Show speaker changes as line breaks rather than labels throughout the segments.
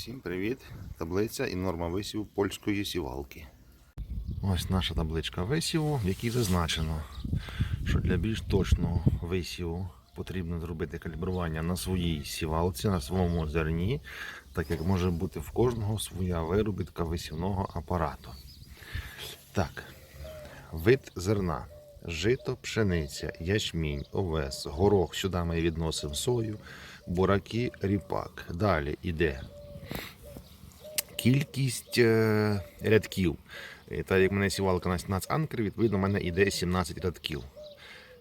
Всім привіт! Таблиця і норма висіву польської сівалки. Ось наша табличка висіву, в якій зазначено, що для більш точного висіву потрібно зробити калібрування на своїй сівалці, на своєму зерні, так як може бути в кожного своя виробітка висівного апарату. Так, вид зерна. Жито, пшениця, ячмінь, овес, горох. Сюди ми відносимо сою, бураки, ріпак. Далі йде кількість е, рядків. Та як мене сівалка на 17 анкерів, відповідно, в мене йде 17 рядків.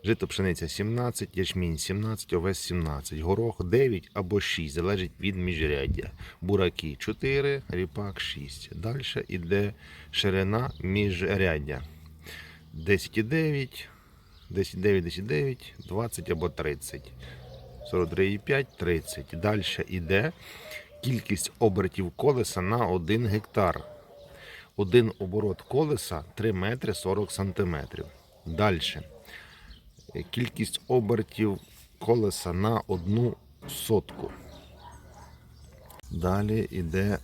Жито пшениця 17, ячмінь 17, овес 17, горох 9 або 6, залежить від міжряддя. Бураки 4, ріпак 6. Далі йде ширина міжряддя. 10,9, 10,9, 10,9, 20 або 30. 43,5, 30. Далі йде кількість обертів колеса на 1 гектар. Один оборот колеса 3 метри 40 сантиметрів. Далі. Кількість обертів колеса на одну сотку. Далі йде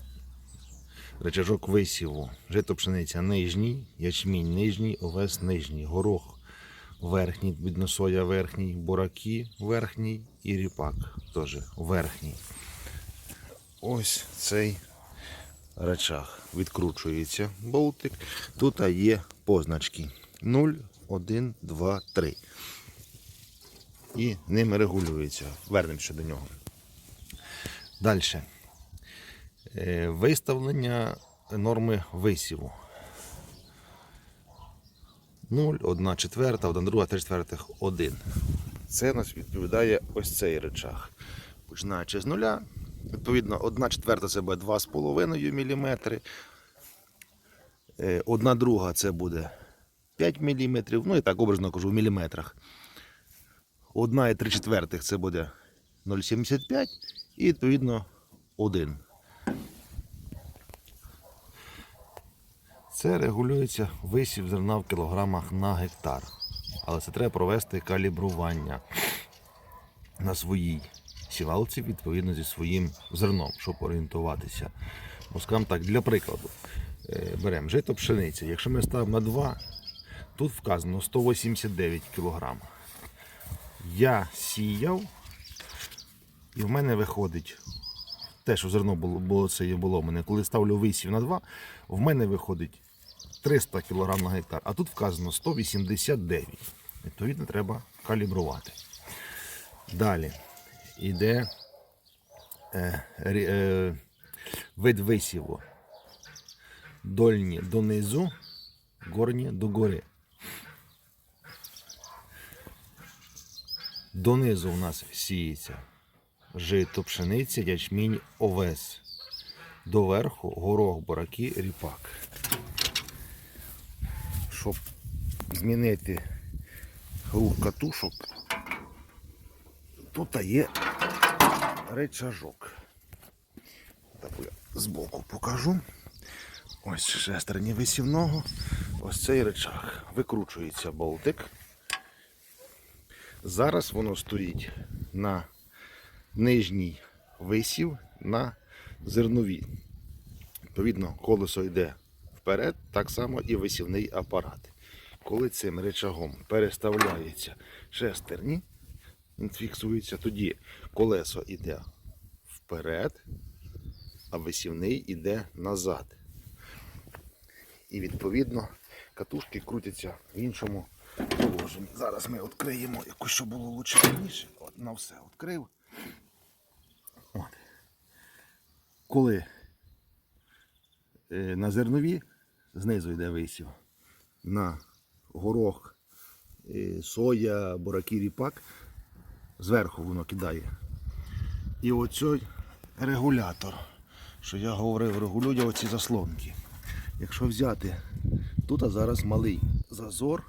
речажок висіву. Жито пшениця нижній, ячмінь нижній, овес нижній, горох верхній, відно соя верхній, бураки верхній і ріпак теж верхній. Ось цей речах відкручується болтик. Тут є позначки 0, 1, 2, 3. І ними регулюється. Вернемося до нього. Далі. Е, Виставлення норми висіву. 0, 1 четверта, 1 друга, 3 четвертих, 1. Це нас відповідає ось цей речах. Починаючи з нуля, відповідно, 1 четверта це буде 2,5 мм. Одна друга це буде 5 мм. Ну і так образно кажу в міліметрах. Одна і 3 четвертих це буде 0,75 і відповідно 1. Це регулюється висів зерна в кілограмах на гектар. Але це треба провести калібрування на своїй сівалці відповідно зі своїм зерном, щоб орієнтуватися. Ну, скажімо так, для прикладу, е, беремо жито пшениця. Якщо ми ставимо на 2, тут вказано 189 кг. Я сіяв, і в мене виходить те, що зерно було, було це і було в мене. Коли ставлю висів на 2, в мене виходить 300 кг на гектар, а тут вказано 189. Відповідно, треба калібрувати. Далі йде е, е, вид висіву. Дольні донизу, горні догори. Донизу у нас сіється жито, пшениця, ячмінь, овес. Доверху горох, бураки, ріпак. Щоб змінити рух катушок, тут є речажок. Так я збоку покажу. Ось шестерні висівного. Ось цей речах. Викручується болтик. Зараз воно стоїть на нижній висів на зернові. Відповідно, колесо йде вперед, так само і висівний апарат. Коли цим речагом переставляється шестерні, він фіксується, тоді колесо йде вперед, а висівний йде назад. І відповідно катушки крутяться в іншому положенні. Зараз ми відкриємо якось, щоб було лучше раніше. От на все відкрив. От. Коли е, на зернові знизу йде висів, на горох, е, соя, бураки, ріпак, зверху воно кидає. І оцей регулятор, що я говорив, регулює оці заслонки. Якщо взяти, тут а зараз малий зазор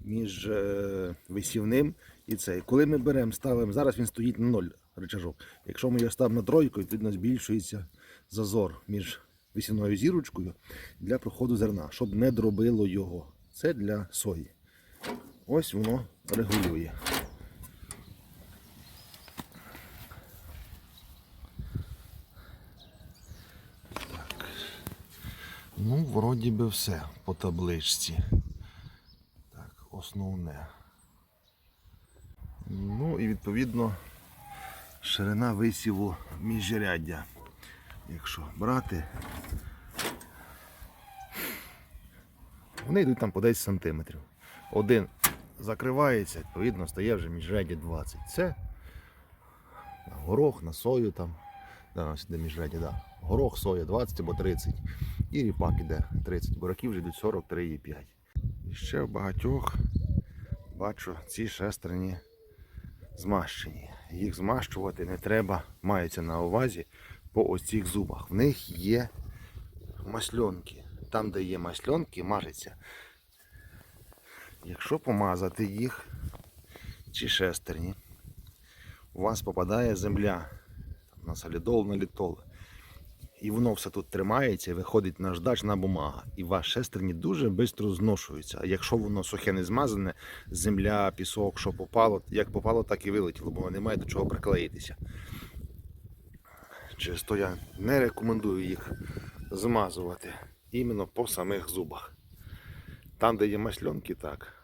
між е, висівним і цей. Коли ми беремо, ставимо, зараз він стоїть на 0 рычажок. Якщо ми його ставимо на тройку, відповідно збільшується зазор між висівною зірочкою для проходу зерна, щоб не дробило його. Це для сої. Ось воно регулює. Ну, вроді би все по табличці. Так, основне. Ну і відповідно ширина висіву міжряддя. Якщо брати, вони йдуть там по 10 сантиметрів. Один закривається, відповідно, стає вже міжряддя 20. Це на горох, на сою там. Да, де да. Горох, соя 20 або 30. І ріпак іде 30. Бураків вже йдуть 43,5. І ще в багатьох бачу ці шестерні змащені. Їх змащувати не треба, мається на увазі по ось цих зубах. В них є масльонки. Там, де є масльонки, мажеться. Якщо помазати їх, ці шестерні, у вас попадає земля на солідол, на літол. І воно все тут тримається і виходить наждачна бумага. І ваші шестерні дуже швидко зношуються. А якщо воно сухе не змазане, земля, пісок, що попало, як попало, так і вилетіло, бо немає до чого приклеїтися. Через то я не рекомендую їх змазувати іменно по самих зубах. Там, де є масльонки, так.